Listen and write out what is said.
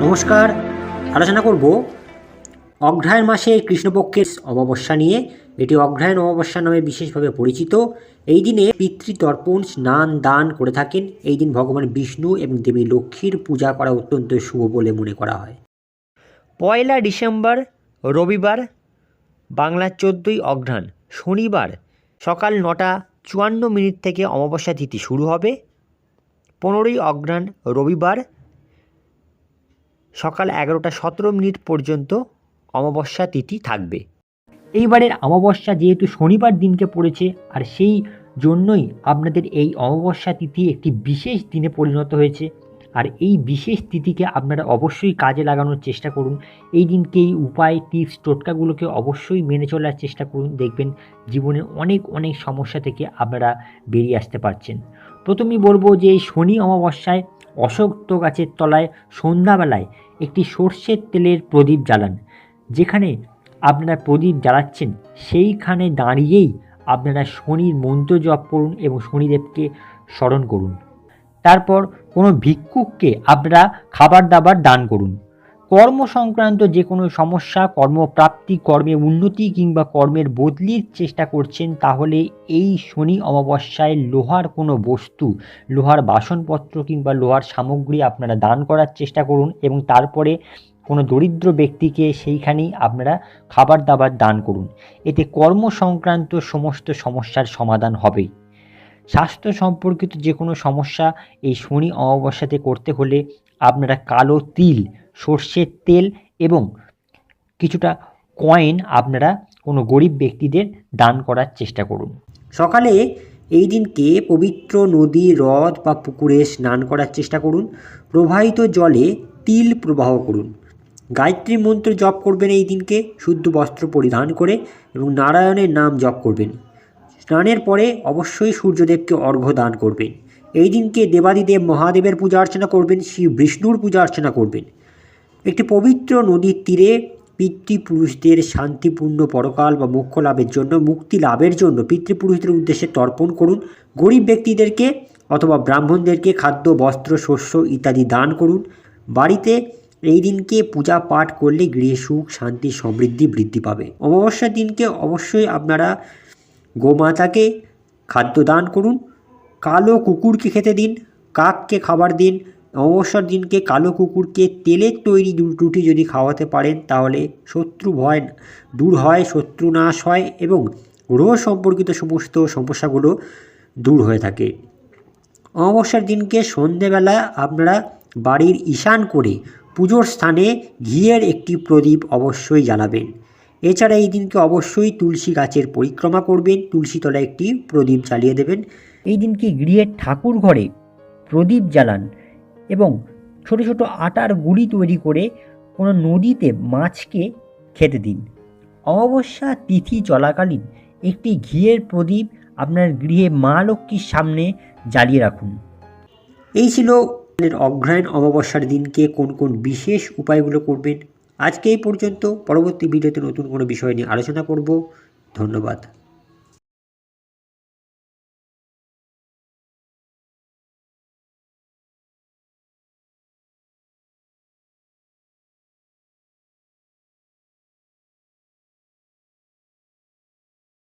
নমস্কার। আলোচনা করব অগ্রহায়ণ মাসে কৃষ্ণপক্ষের অমাবস্যা নিয়ে। এটি অগ্রহায়ণ অমাবস্যা নামে বিশেষভাবে পরিচিত। এই দিনে পিতৃতর্পণ, স্নান, দান করে থাকেন। এই দিন ভগবান বিষ্ণু এবং দেবী লক্ষ্মীর পূজা করা অত্যন্ত শুভ বলে মনে করা হয়। পয়লা ডিসেম্বর, রবিবার, বাংলার চোদ্দোই অঘ্রাণ শনিবার, সকাল নটা চুয়ান্ন মিনিট থেকে অমাবস্যা তিথি শুরু হবে। পনেরোই অঘ্রাণ রবিবার সকাল এগারোটা সতেরো মিনিট পর্যন্ত অমাবস্যা তিথি থাকবে। এইবারের অমাবস্যা যেহেতু শনিবার দিনকে পড়েছে, আর সেই জন্যই আপনাদের এই অমাবস্যা তিথি একটি বিশেষ দিনে পরিণত হয়েছে। আর এই বিশেষ তিথিকে আপনারা অবশ্যই কাজে লাগানোর চেষ্টা করুন। এই দিনকে এই উপায়, টিপস, টোটকাগুলোকে অবশ্যই মেনে চলার চেষ্টা করুন। দেখবেন জীবনের অনেক অনেক সমস্যা থেকে আপনারা বেরিয়ে আসতে পারছেন। প্রথমেই বলব যে এই শনি অমাবস্যায় অশক্ত গাছের তলায় সন্ধ্যাবেলায় একটি সর্ষের তেলের প্রদীপ জ্বালান। যেখানে আপনারা প্রদীপ জ্বালাচ্ছেন, সেইখানে দাঁড়িয়েই আপনারা শনির মন্ত্র জপ করুন এবং শনিদেবকে স্মরণ করুন। তারপর কোনো ভিক্ষুককে আপনারা খাবার দাবার দান করুন। কর্ম সংক্রান্ত যে কোনো সমস্যা, কর্মপ্রাপ্তি কর্মে উন্নতি কিংবা কর্মের বদলির চেষ্টা করছেন, তাহলে এই শনি অমাবস্যায় লোহার কোনো বস্তু, লোহার বাসনপত্র কিংবা লোহার সামগ্রী আপনারা দান করার চেষ্টা করুন এবং তারপরে কোনো দরিদ্র ব্যক্তিকে সেইখানেই আপনারা খাবার দাবার দান করুন। এতে কর্ম সংক্রান্ত সমস্ত সমস্যার সমাধান হবে। স্বাস্থ্য সম্পর্কিত যে কোনো সমস্যা এই শনি অমাবস্যাতে করতে হলে আপনারা কালো তিল সর্ষের তেল এবং কিছুটা কয়েন আপনারা কোনো গরিব ব্যক্তিদের দান করার চেষ্টা করুন। সকালে এই দিনকে পবিত্র নদী, হ্রদ বা পুকুরে স্নান করার চেষ্টা করুন। প্রবাহিত জলে তিল প্রবাহ করুন। গায়ত্রী মন্ত্র জপ করবেন এই দিনকে, শুদ্ধ বস্ত্র পরিধান করে এবং নারায়ণের নাম জপ করবেন। স্নানের পরে অবশ্যই সূর্যদেবকে অর্ঘ্য দান করবেন। এই দিনকে দেবাদিদেব মহাদেবের পূজা অর্চনা করবেন, শ্রী বিষ্ণুর পূজা অর্চনা করবেন। একটি পবিত্র নদীর তীরে পিতৃপুরুষদের শান্তিপূর্ণ পরকাল বা মোক্ষ লাভের জন্য, মুক্তি লাভের জন্য পিতৃপুরুষদের উদ্দেশ্যে তর্পণ করুন। গরিব ব্যক্তিদেরকে অথবা ব্রাহ্মণদেরকে খাদ্য, বস্ত্র, শস্য ইত্যাদি দান করুন। বাড়িতে এই দিনকে পূজা পাঠ করলে গৃহে সুখ, শান্তি, সমৃদ্ধি বৃদ্ধি পাবে। অমাবস্যার দিনকে অবশ্যই আপনারা গোমাতাকে খাদ্য দান করুন। কালো কুকুরকে খেতে দিন, কাককে খাবার দিন অমাবস্যার দিনকে কালো কুকুরকে তেলের তৈরি রুটি যদি খাওয়াতে পারেন, তাহলে শত্রু ভয় দূর হয়, শত্রু নাশ হয় এবং গ্রহ সম্পর্কিত সমস্ত সমস্যাগুলো দূর হয়ে থাকে। অমাবস্যার দিনকে সন্ধেবেলা আপনারা বাড়ির ঈশান করে পুজোর স্থানে ঘিয়ের একটি প্রদীপ অবশ্যই জ্বালাবেন। এছাড়া এই দিনকে অবশ্যই তুলসী গাছের পরিক্রমা করবেন, তুলসী তলায় একটি প্রদীপ জ্বালিয়ে দেবেন। এই দিনকে গৃহের ঠাকুর ঘরে প্রদীপ জ্বালান। এবং ছোট ছোট আটার গুঁড়ি তৈরি করে কোনো নদীতে মাছকে খেতে দিন। অমাবস্যা তিথি চলাকালীন একটি ঘিয়ের প্রদীপ আপনার গৃহে মা লক্ষ্মীর সামনে জ্বালিয়ে রাখুন। এই ছিল অগ্রহায়ণ অমাবস্যার দিনকে কোন কোন বিশেষ উপায়গুলো করবেন। আজকে এই পর্যন্ত। পরবর্তী ভিডিওতে নতুন কোনো বিষয় নিয়ে আলোচনা করব। ধন্যবাদ।